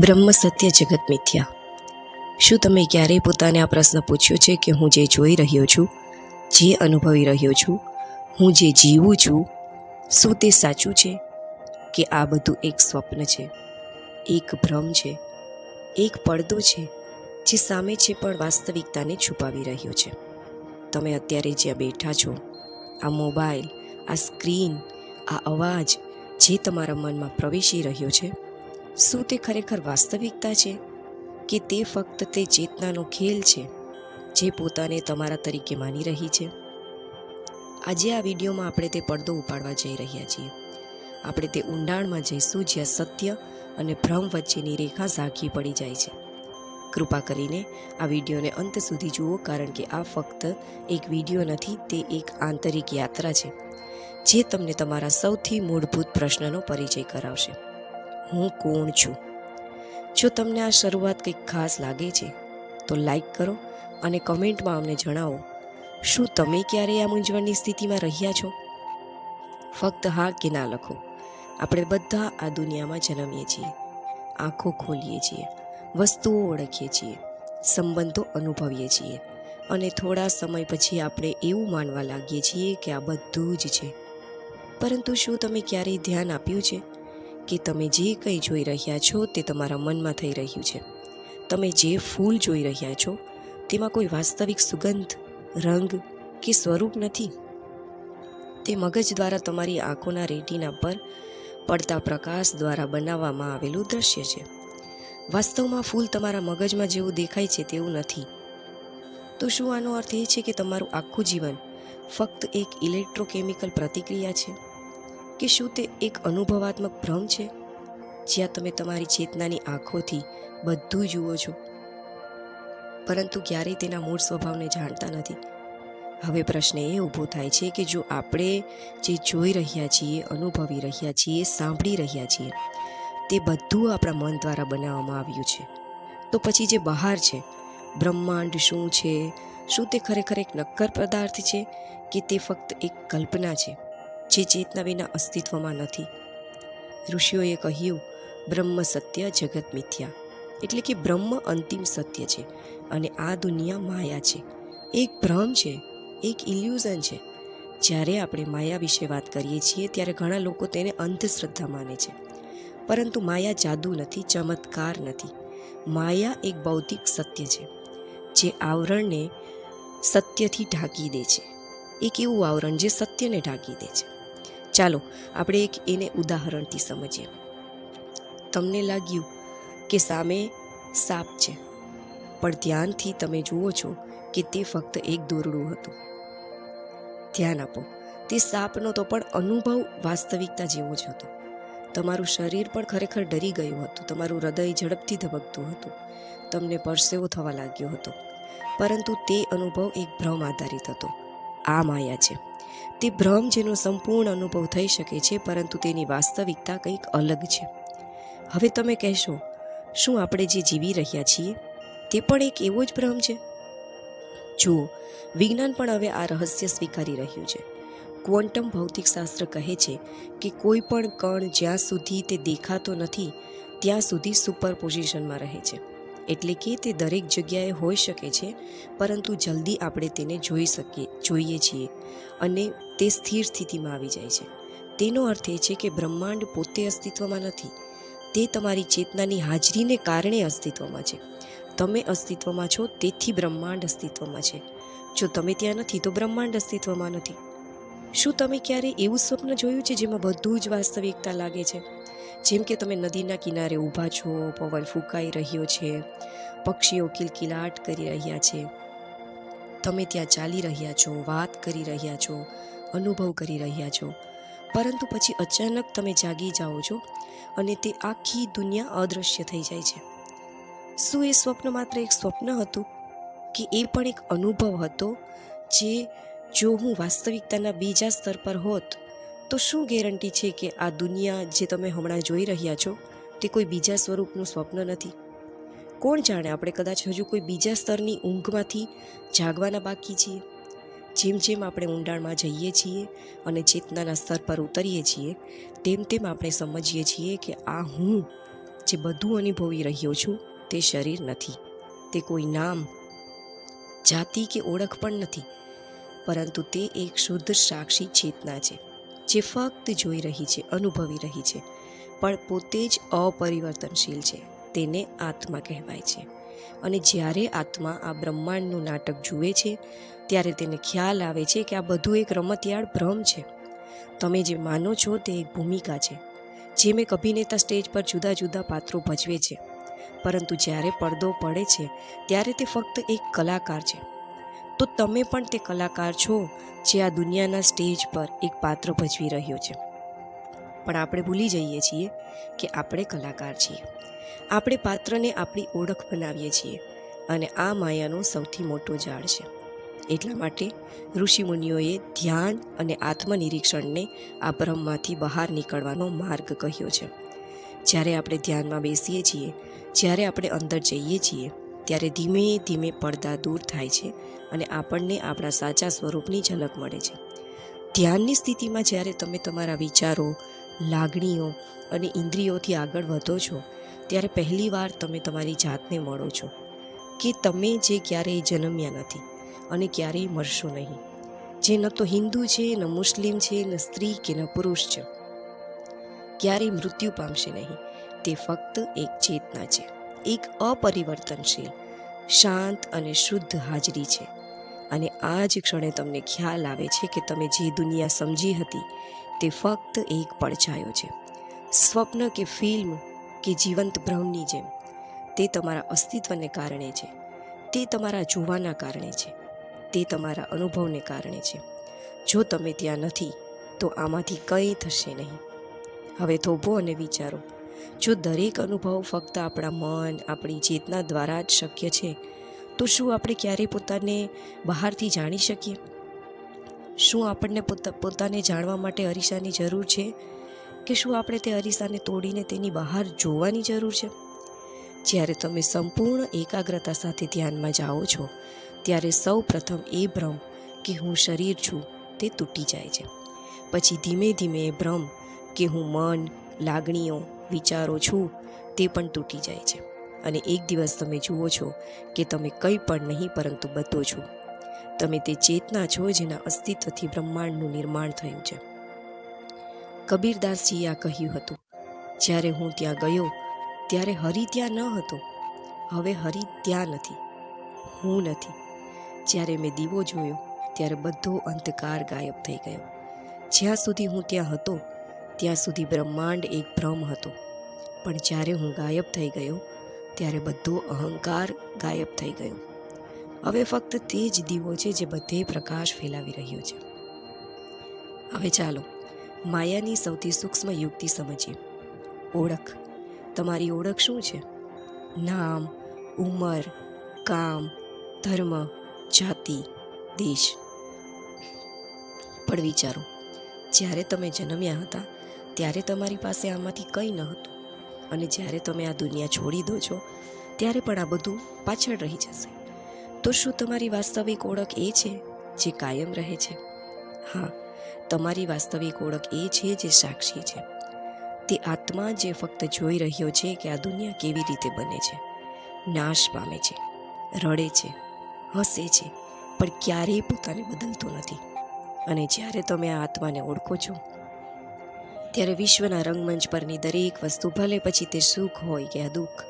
બ્રહ્મ સત્ય જગત મિથ્યા. શું તમે ક્યારેય પોતાને આ પ્રશ્ન પૂછ્યો છે કે હું જે જોઈ રહ્યો છું, જે અનુભવી રહ્યો છું, હું જે જીવું છું, શું તે સાચું છે કે આ બધું એક સ્વપ્ન છે, એક ભ્રમ છે, એક પડદો છે, જે સામે છે પણ વાસ્તવિકતાને છુપાવી રહ્યો છે? તમે અત્યારે જ્યાં બેઠા છો, આ મોબાઈલ, આ સ્ક્રીન, આ અવાજ જે તમારા મનમાં પ્રવેશી રહ્યો છે શું તે ખરેખર વાસ્તવિકતા છે કે તે ફક્ત તે ચેતનાનો ખેલ છે જે પોતાને તમારા તરીકે માની રહી છે? આજે આ વિડીયોમાં આપણે તે પડદો ઉપાડવા જઈ રહ્યા છીએ. આપણે તે ઊંડાણમાં જઈશું જ્યાં સત્ય અને ભ્રમ વચ્ચેની રેખા ઝાંખી પડી જાય છે. કૃપા કરીને આ વિડીયોને અંત સુધી જુઓ કારણ કે આ ફક્ત એક વીડિયો નથી, તે એક આંતરિક યાત્રા છે, જે તમને તમારા સૌથી મૂળભૂત પ્રશ્નનો પરિચય કરાવશે. હું કોણ છું? જો તમને આ શરૂઆત કંઈક ખાસ લાગે છે, તો લાઈક કરો અને કમેન્ટમાં અમને જણાવો, શું તમે ક્યારેય આ મૂંઝવણની સ્થિતિમાં રહ્યા છો? ફક્ત હા કે ના લખો. આપણે બધા આ દુનિયામાં જન્મીએ છીએ, આંખો ખોલીએ છીએ, વસ્તુઓ ઓળખીએ છીએ, સંબંધો અનુભવીએ છીએ અને થોડા સમય પછી આપણે એવું માનવા લાગીએ છીએ કે આ બધું જ છે. પરંતુ શું તમે ક્યારેય ધ્યાન આપ્યું છે? કે તમે જે કંઈ જોઈ રહ્યા છો તે તમારા મનમાં થઈ રહ્યું છે. તમે જે ફૂલ જોઈ રહ્યા છો, તેમાં કોઈ વાસ્તવિક સુગંધ, રંગ કે સ્વરૂપ નથી. તે મગજ દ્વારા તમારી આંખોના રેટિના પર પડતા પ્રકાશ દ્વારા બનાવવામાં આવેલું દ્રશ્ય છે. વાસ્તવમાં ફૂલ તમારા મગજમાં જેવું દેખાય છે તેવું નથી. તો શું આનો અર્થ એ છે કે તમારું આખું જીવન ફક્ત એક ઇલેક્ટ્રોકેમિકલ પ્રતિક્રિયા છે? કે શું તે એક અનુભવાત્મક ભ્રમ છે? જ્યાં તમે તમારી ચેતનાની આંખોથી બધું જુઓ છો. પરંતુ ક્યારેય તેના મૂળ સ્વભાવને જાણતા નથી. હવે પ્રશ્ન એ ઊભો થાય છે કે જો આપણે જે જોઈ રહ્યા છીએ, અનુભવી રહ્યા છીએ, સાંભળી રહ્યા છીએ, તે બધું આપણા મન દ્વારા બનાવવામાં આવ્યું છે. તો પછી જે બહાર છે, બ્રહ્માંડ શું છે? શું તે ખરેખર એક નક્કર પદાર્થ છે કે તે ફક્ત એક કલ્પના છે? જે ચેતના વિના અસ્તિત્વમાં નથી. ઋષિઓએ કહ્યું, બ્રહ્મ સત્ય, જગત મિથ્યા. એટલે કે બ્રહ્મ અંતિમ સત્ય છે અને આ દુનિયા માયા છે. એક ભ્રમ છે, એક ઇલ્યુઝન છે. જ્યારે આપણે માયા વિશે વાત કરીએ છીએ, ત્યારે ઘણા લોકો તેને અંધશ્રદ્ધા માને છે. પરંતુ માયા જાદુ નથી, ચમત્કાર નથી. માયા એક ભૌતિક સત્ય છે, જે આવરણને સત્યથી ઢાંકી દે છે. એક એવું આવરણ જે સત્યને ઢાંકી દે છે. ચાલો, આપણે એક એને ઉદાહરણથી સમજીએ. તમને લાગ્યું કે સામે સાપ છે, પણ ધ્યાનથી તમે જુઓ છો કે તે ફક્ત એક દોરડું હતું. ધ્યાન આપો, તે સાપનો તો પણ અનુભવ વાસ્તવિકતા જેવો જ હતો. તમારું શરીર પણ ખરેખર ડરી ગયું હતું, તમારું હૃદય ઝડપથી ધબકતું હતું, તમને પરસેવો થવા લાગ્યો હતો. પરંતુ તે અનુભવ એક ભ્રમ આધારિત હતો. આ માયા છે. તે ભ્રમ જેનો સંપૂર્ણ અનુભવ થઈ શકે છે, પરંતુ તેની વાસ્તવિકતા કંઈક અલગ છે. હવે તમે કહેશો, શું આપણે જે જીવી રહ્યા છીએ, તે પણ એક એવો જ ભ્રમ છે? જુઓ, વિજ્ઞાન પણ હવે આ રહસ્ય સ્વીકારી રહ્યું છે. ક્વોન્ટમ ભૌતિકશાસ્ત્ર કહે છે કે કોઈ પણ કણ જ્યાં સુધી તે દેખાતો નથી, ત્યાં સુધી સુપર પોઝિશનમાં રહે છે. એટલે કે તે દરેક જગ્યાએ હોઈ શકે છે, પરંતુ જલ્દી આપણે તેને જોઈ શકીએ, જોઈએ છીએ અને તે સ્થિર સ્થિતિમાં આવી જાય છે. તેનો અર્થ એ છે કે બ્રહ્માંડ પોતે અસ્તિત્વમાં નથી. તે તમારી ચેતનાની હાજરીને કારણે અસ્તિત્વમાં છે. તમે અસ્તિત્વમાં છો તેથી બ્રહ્માંડ અસ્તિત્વમાં છે. જો તમે ત્યાં નથી, તો બ્રહ્માંડ અસ્તિત્વમાં નથી. શું તમે ક્યારે એવું સ્વપ્ન જોયું છે જેમાં બધું જ વાસ્તવિકતા લાગે છે? જેમ કે તમે નદીના કિનારે ઊભા છો, પવન ફૂંકાઈ રહ્યો છે, પક્ષીઓ કિલકિલાટ કરી રહ્યા છે. તમે ત્યાં ચાલી રહ્યા છો, વાત કરી રહ્યા છો, અનુભવ કરી રહ્યા છો. પરંતુ પછી અચાનક તમે જાગી જાઓ છો અને તે આખી દુનિયા અદૃશ્ય થઈ જાય છે. શું એ સ્વપ્ન માત્ર એક સ્વપ્ન હતું કે એ પણ એક અનુભવ હતો, જે જો હું વાસ્તવિકતાના બીજા સ્તર પર હોત તો શું ગેરંટી છે કે આ દુનિયા જે તમે હમણાં જોઈ રહ્યા છો, તે કોઈ બીજા સ્વરૂપનું સ્વપ્ન નથી? કોણ જાણે આપણે કદાચ હજુ કોઈ બીજા સ્તરની ઊંઘમાંથી જાગવાના બાકી છીએ? જેમ જેમ આપણે ઊંડાણમાં જઈએ છીએ અને ચેતનાના સ્તર પર ઉતરીએ છીએ, તેમ તેમ આપણે સમજીએ છીએ કે આ હું જે બધું અનુભવી રહ્યો છું, તે શરીર નથી. તે કોઈ નામ, જાતિ કે ઓળખ પણ નથી, પરંતુ તે એક શુદ્ધ સાક્ષી ચેતના છે. જે ફક્ત જોઈ રહી છે, અનુભવી રહી છે, પણ પોતે જ અપરિવર્તનશીલ છે, તેને આત્મા કહેવાય છે. અને જ્યારે આત્મા આ બ્રહ્માંડનું નાટક જુએ છે, ત્યારે તેને ખ્યાલ આવે છે કે આ બધું એક રમતિયાળ ભ્રમ છે. તમે જે માનો છો તે એક ભૂમિકા છે, જે મેં અભિનેતા સ્ટેજ પર જુદા જુદા પાત્રો ભજવે છે. પરંતુ જ્યારે પડદો પડે છે, ત્યારે તે ફક્ત એક કલાકાર છે. તો તમે પણ તે કલાકાર છો જે આ દુનિયાના સ્ટેજ પર એક પાત્ર ભજવી રહ્યો છે. પણ આપણે ભૂલી જઈએ છીએ કે આપણે કલાકાર છીએ. આપણે પાત્રને આપણી ઓળખ બનાવીએ છીએ અને આ માયાનો સૌથી મોટો ઝાડ છે. એટલા માટે ઋષિમુનિઓએ ધ્યાન અને આત્મનિરીક્ષણને આ ભ્રમમાંથી બહાર નીકળવાનો માર્ગ કહ્યો છે. જ્યારે આપણે ધ્યાનમાં બેસીએ છીએ, જ્યારે આપણે અંદર જઈએ છીએ ત્યારે ધીમે ધીમે પડદા દૂર થાય છે અને આપણને આપણા સાચા સ્વરૂપની ઝલક મળે છે. ધ્યાનની સ્થિતિમાં જ્યારે તમે તમારા વિચારો, લાગણીઓ અને ઇન્દ્રિયોથી આગળ વધો છો, ત્યારે પહેલીવાર તમે તમારી જાતને મળો છો કે તમે જે ક્યારેય જન્મ્યા નથી અને ક્યારેય મળશો નહીં. જે ન તો હિન્દુ છે, ન મુસ્લિમ છે, ન સ્ત્રી કે ન પુરુષ છે. ક્યારેય મૃત્યુ પામશે નહીં. તે ફક્ત એક ચેતના છે. એક અપરિવર્તનશીલ શાંત અને શુદ્ધ હાજરી છે. અને આ જ ક્ષણે તમને ખ્યાલ આવે છે કે તમે જે દુનિયા સમજી હતી, તે ફક્ત એક પડછાયો છે. સ્વપ્ન કે ફિલ્મ કે જીવંત ભ્રમની જેમ, તે તમારા અસ્તિત્વને કારણે છે. તે તમારા જોવાના કારણે છે. તે તમારા અનુભવને કારણે છે. જો તમે ત્યાં નથી, તો આમાંથી કંઈ થશે નહીં. હવે થોભો અને વિચારો. જો દરેક અનુભવ ફક્ત આપણા મન, આપણી ચેતના દ્વારા જ શક્ય છે, તો શું આપણે ક્યારેય પોતાને બહારથી જાણી શકીએ? શું આપણને પોતાને જાણવા માટે અરીસાની જરૂર છે? કે શું આપણે તે અરીસાને તોડીને તેની બહાર જોવાની જરૂર છે? જ્યારે તમે સંપૂર્ણ એકાગ્રતા સાથે ધ્યાનમાં જાઓ છો, ત્યારે સૌ પ્રથમ એ ભ્રમ કે હું શરીર છું, તે તૂટી જાય છે. પછી ધીમે ધીમે એ ભ્રમ કે હું મન, લાગણીઓ વિચારો છું, તે પણ તૂટી જાય છે. અને એક દિવસ તમે જુઓ છો કે તમે કંઈ પણ નહીં, પરંતુ બધો છો. તમે તે ચેતના છો જેના અસ્તિત્વથી બ્રહ્માંડનું નિર્માણ થયું છે. કબીરદાસજીએ આ કહ્યું હતું. જ્યારે હું ત્યાં ગયો, ત્યારે હરિ ત્યાં ન હતો. હવે હરિ ત્યાં નથી. હું નથી. જ્યારે મેં દીવો જોયો, ત્યારે બધો અંધકાર ગાયબ થઈ ગયો. જ્યાં સુધી હું ત્યાં હતો ત્યાં સુધી બ્રહ્માંડ એક ભ્રમ હતો. પણ જ્યારે હું ગાયબ થઈ ગયો, ત્યારે બધો અહંકાર ગાયબ થઈ ગયો. હવે ફક્ત તે જ દીવો છે જે બધે પ્રકાશ ફેલાવી રહ્યો છે. હવે ચાલો, માયાની સૌથી સૂક્ષ્મ યુક્તિ સમજીએ. ઓળખ. તમારી ઓળખ શું છે? નામ, ઉંમર, કામ, ધર્મ, જાતિ, દેશ. પણ વિચારો, જ્યારે તમે જન્મ્યા હતા ત્યારે તમારી પાસે આમાંથી કંઈ ન હતું. અને જ્યારે તમે આ દુનિયા છોડી દો છો, ત્યારે પણ આ બધું પાછળ રહી જશે. તો શું તમારી વાસ્તવિક ઓળખ એ છે જે કાયમ રહે છે? હા, તમારી વાસ્તવિક ઓળખ એ છે જે સાક્ષી છે. તે આત્મા જે ફક્ત જોઈ રહ્યો છે કે આ દુનિયા કેવી રીતે બને છે. નાશ પામે છે, રડે છે, હસે છે, પણ ક્યારેય પોતાને બદલતો નથી. અને જ્યારે તમે આ આત્માને ઓળખો છો ત્યારે વિશ્વના રંગમંચ પરની દરેક વસ્તુ ભલે પછી તે સુખ હોય કે દુઃખ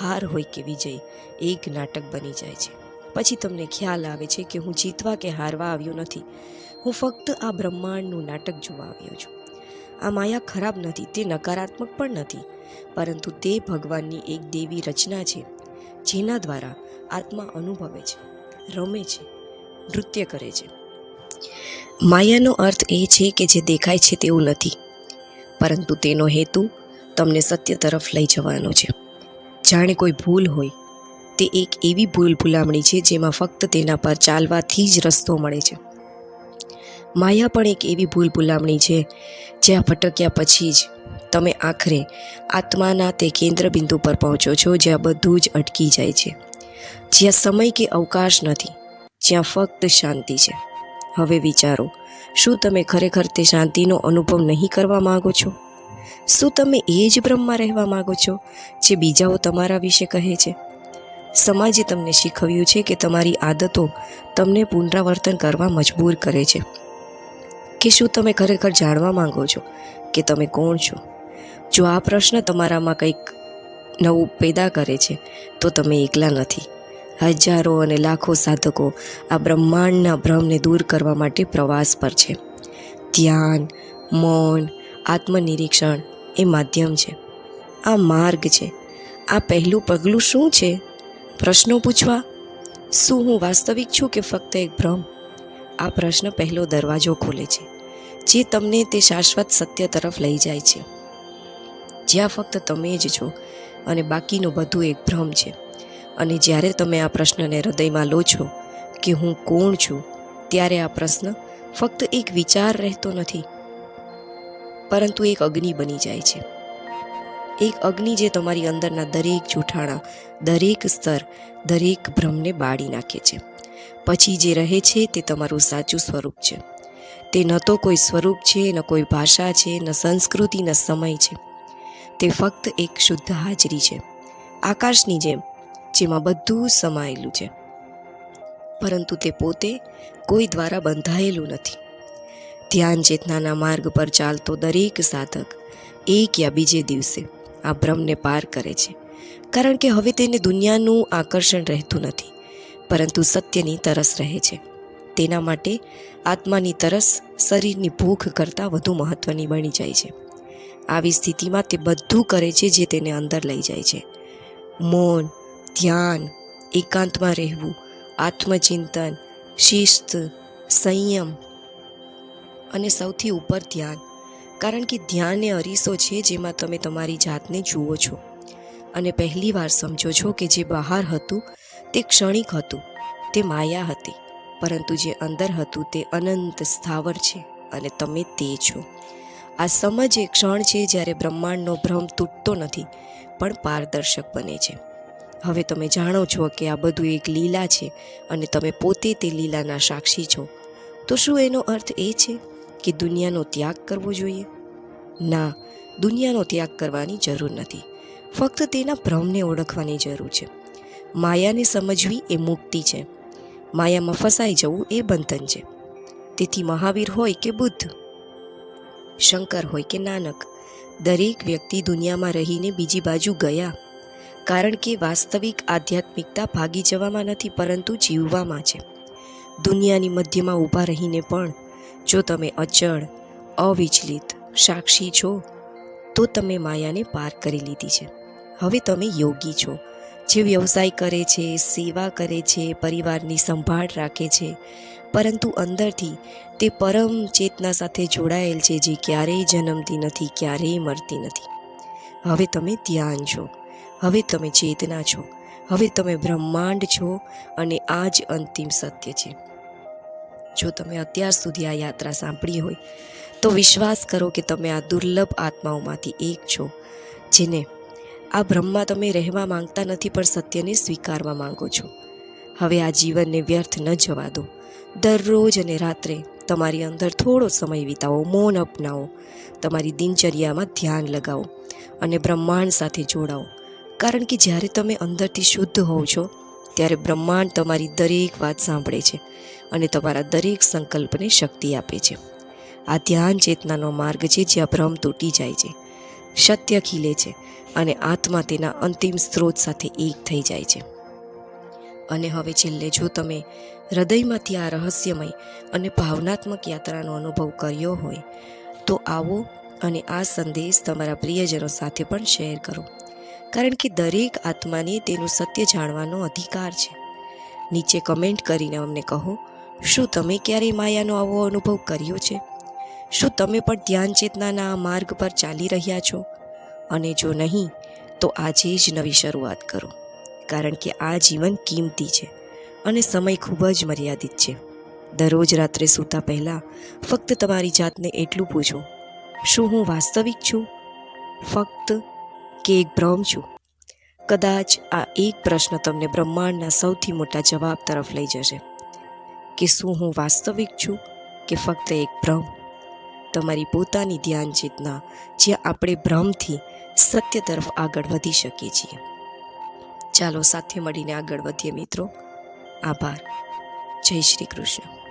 હાર હોય કે વિજય, એક નાટક બની જાય છે. પછી તમને ખ્યાલ આવે છે કે હું જીતવા કે હારવા આવ્યો નથી. હું ફક્ત આ બ્રહ્માંડનું નાટક જોવા આવ્યો છું. આ માયા ખરાબ નથી, તે નકારાત્મક પણ નથી, પરંતુ તે ભગવાનની એક દેવી રચના છે, જેના દ્વારા આત્મા અનુભવે છે, રમે છે, નૃત્ય કરે છે. માયાનો અર્થ એ છે કે જે દેખાય છે તેવું નથી. પરંતુ તેનો હેતુ તમને સત્ય તરફ લઈ જવાનો છે. જાણે કોઈ ભૂલ હોય, તે એક એવી ભૂલ ભૂલામણી છે જેમાં ફક્ત તેના પર ચાલવાથી જ રસ્તો મળે છે. માયા પણ એક એવી ભૂલ ભૂલામણી છે, જ્યાં ભટક્યા પછી જ તમે આખરે આત્માના તે કેન્દ્ર બિંદુ પર પહોંચો છો જ્યાં બધું જ અટકી જાય છે. જ્યાં સમય કે અવકાશ નથી, જ્યાં ફક્ત શાંતિ છે. હવે વિચારો શું તમે ખરેખર તે શાંતિનો અનુભવ નહીં કરવા માગો છો? શું તમે એ જ બ્રહ્મમાં રહેવા માગો છો, જે બીજાઓ તમારા વિશે કહે છે? સમાજે તમને શીખવ્યું છે કે તમારી આદતો તમને પુનરાવર્તન કરવા મજબૂર કરે છે. કે શું તમે ખરેખર જાણવા માંગો છો કે તમે કોણ છો? જો આ પ્રશ્ન તમારામાં કંઈક નવું પેદા કરે છે, તો તમે એકલા નથી. હજારો અને લાખો સાધકો આ બ્રહ્માંડના ભ્રમને દૂર કરવા માટે પ્રવાસ પર છે. ધ્યાન, મૌન, આત્મનિરીક્ષણ એ માધ્યમ છે. આ માર્ગ છે. આ પહેલું પગલું શું છે? પ્રશ્નો પૂછવા. શું હું વાસ્તવિક છું કે ફક્ત એક ભ્રમ? આ પ્રશ્ન પહેલો દરવાજો ખોલે છે, જે તમને તે શાશ્વત સત્ય તરફ લઈ જાય છે. જ્યાં ફક્ત તમે જ છો અને બાકીનું બધું એક ભ્રમ છે. અને જ્યારે તમે આ પ્રશ્નને હૃદયમાં લો છો કે હું કોણ છું, ત્યારે આ પ્રશ્ન ફક્ત એક વિચાર રહેતો નથી, પરંતુ એક અગ્નિ બની જાય છે. એક અગ્નિ જે તમારી અંદરના દરેક જૂઠાણા, દરેક સ્તર, દરેક ભ્રમને બાળી નાખે છે. પછી જે રહે છે તે તમારું સાચું સ્વરૂપ છે. તે ન તો કોઈ સ્વરૂપ છે, ન કોઈ ભાષા છે, ન સંસ્કૃતિ, ન સમય છે. તે ફક્ત એક શુદ્ધ હાજરી છે. આકાશની જેમ જેમાં બધું સમાયેલું છે. પરંતુ તે પોતે કોઈ દ્વારા બંધાયેલું નથી. ધ્યાન ચેતનાના માર્ગ પર ચાલતો દરેક સાધક એક યા બીજે દિવસે આ ભ્રમને પાર કરે છે. કારણ કે હવે તેને દુનિયાનું આકર્ષણ રહેતું નથી, પરંતુ સત્યની તરસ રહે છે. તેના માટે આત્માની તરસ શરીરની ભૂખ કરતાં વધુ મહત્ત્વની બની જાય છે. આવી સ્થિતિમાં તે બધું કરે છે જે તેને અંદર લઈ જાય છે. મૌન ધ્યાન, એકાંતમાં રહેવું, આત્મચિંતન, શિસ્ત, સંયમ અને સૌથી ઉપર ધ્યાન. કારણ કે ધ્યાન એ અરીસો છે જેમાં તમે તમારી જાતને જુઓ છો. અને પહેલીવાર સમજો છો કે જે બહાર હતું, તે ક્ષણિક હતું, તે માયા હતી. પરંતુ જે અંદર હતું, તે અનંત સ્થાવર છે અને તમે તે છો. આ સમજ એ ક્ષણ છે જ્યારે બ્રહ્માંડનો ભ્રમ તૂટતો નથી, પણ પારદર્શક બને છે. હવે તમે જાણો છો કે આ બધું એક લીલા છે અને તમે પોતે તે લીલાના સાક્ષી છો. તો શું એનો અર્થ એ છે કે દુનિયાનો ત્યાગ કરવો જોઈએ? ના, દુનિયાનો ત્યાગ કરવાની જરૂર નથી. ફક્ત તેના ભ્રમને ઓળખવાની જરૂર છે. માયાને સમજવી એ મુક્તિ છે. માયામાં ફસાઈ જવું એ બંધન છે. તેથી મહાવીર હોય કે બુદ્ધ, શંકર હોય કે નાનક, દરેક વ્યક્તિ દુનિયામાં રહીને બીજી બાજુ ગયા કારણ કે વાસ્તવિક આધ્યાત્મિકતા ભાગી જવામાં નથી, પરંતુ જીવવામાં છે. દુનિયાની મધ્યમાં ઊભા રહીને પણ જો તમે અચળ, અવિચલિત સાક્ષી છો, તો તમે માયાને પાર કરી લીધી છે. હવે તમે યોગી છો, જે વ્યવસાય કરે છે, સેવા કરે છે, પરિવારની સંભાળ રાખે છે, પરંતુ અંદરથી તે પરમ ચેતના સાથે જોડાયેલ છે, જે ક્યારેય જન્મતી નથી, ક્યારેય મરતી નથી. હવે તમે ધ્યાન છો. હવે તમે ચેતના છો. હવે તમે બ્રહ્માંડ છો અને આ જ અંતિમ સત્ય છે. જો તમે અત્યાર સુધી આ યાત્રા સાંભળી હોય, તો વિશ્વાસ કરો કે તમે આ દુર્લભ આત્માઓમાંથી એક છો, જેને આ બ્રહ્મમાં તમે રહેવા માંગતા નથી પણ સત્યને સ્વીકારવા માંગો છો. હવે આ જીવનને વ્યર્થ ન જવા દો. દરરોજ અને રાત્રે તમારી અંદર થોડો સમય વિતાવો, મૌન અપનાવો. તમારી દિનચર્યામાં ધ્યાન લગાવો અને બ્રહ્માંડ સાથે જોડાઓ. કારણ કે જ્યારે તમે અંદરથી શુદ્ધ હોવ છો, ત્યારે બ્રહ્માંડ તમારી દરેક વાત સાંભળે છે અને તમારા દરેક સંકલ્પને શક્તિ આપે છે. આ ધ્યાન ચેતનાનો માર્ગ છે જ્યાં ભ્રમ તૂટી જાય છે, સત્ય ખીલે છે અને આત્મા તેના અંતિમ સ્ત્રોત સાથે એક થઈ જાય છે. અને હવે છેલ્લે જો તમે હૃદયમાંથી આ રહસ્યમય અને ભાવનાત્મક યાત્રાનો અનુભવ કર્યો હોય, તો આવો અને આ સંદેશ તમારા પ્રિયજનો સાથે પણ શેર કરો. કારણ કે દરેક આત્માને તેનું સત્ય જાણવાનો અધિકાર છે. નીચે કમેન્ટ કરીને અમને કહો, શું તમે ક્યારેય માયાનો આવો અનુભવ કર્યો છે? શું તમે પણ ધ્યાન ચેતનાના આ માર્ગ પર ચાલી રહ્યા છો? અને જો નહીં, તો આજે જ નવી શરૂઆત કરો. કારણ કે આ જીવન કિંમતી છે અને સમય ખૂબ જ મર્યાદિત છે. દરરોજ રાત્રે સૂતા પહેલાં ફક્ત તમારી જાતને એટલું પૂછો, શું હું વાસ્તવિક છું? ફક્ત કે એક ભ્રમ છું. કદાચ આ એક પ્રશ્ન તમને બ્રહ્માંડના સૌથી મોટા જવાબ તરફ લઈ જશે. કે શું હું વાસ્તવિક છું કે ફક્ત એક ભ્રમ? તમારી પોતાની ધ્યાન ચેતના જ્યાં આપણે ભ્રમથી સત્ય તરફ આગળ વધી શકીએ છીએ. ચાલો સાથે મળીને આગળ વધીએ મિત્રો. આભાર. જય શ્રી કૃષ્ણ.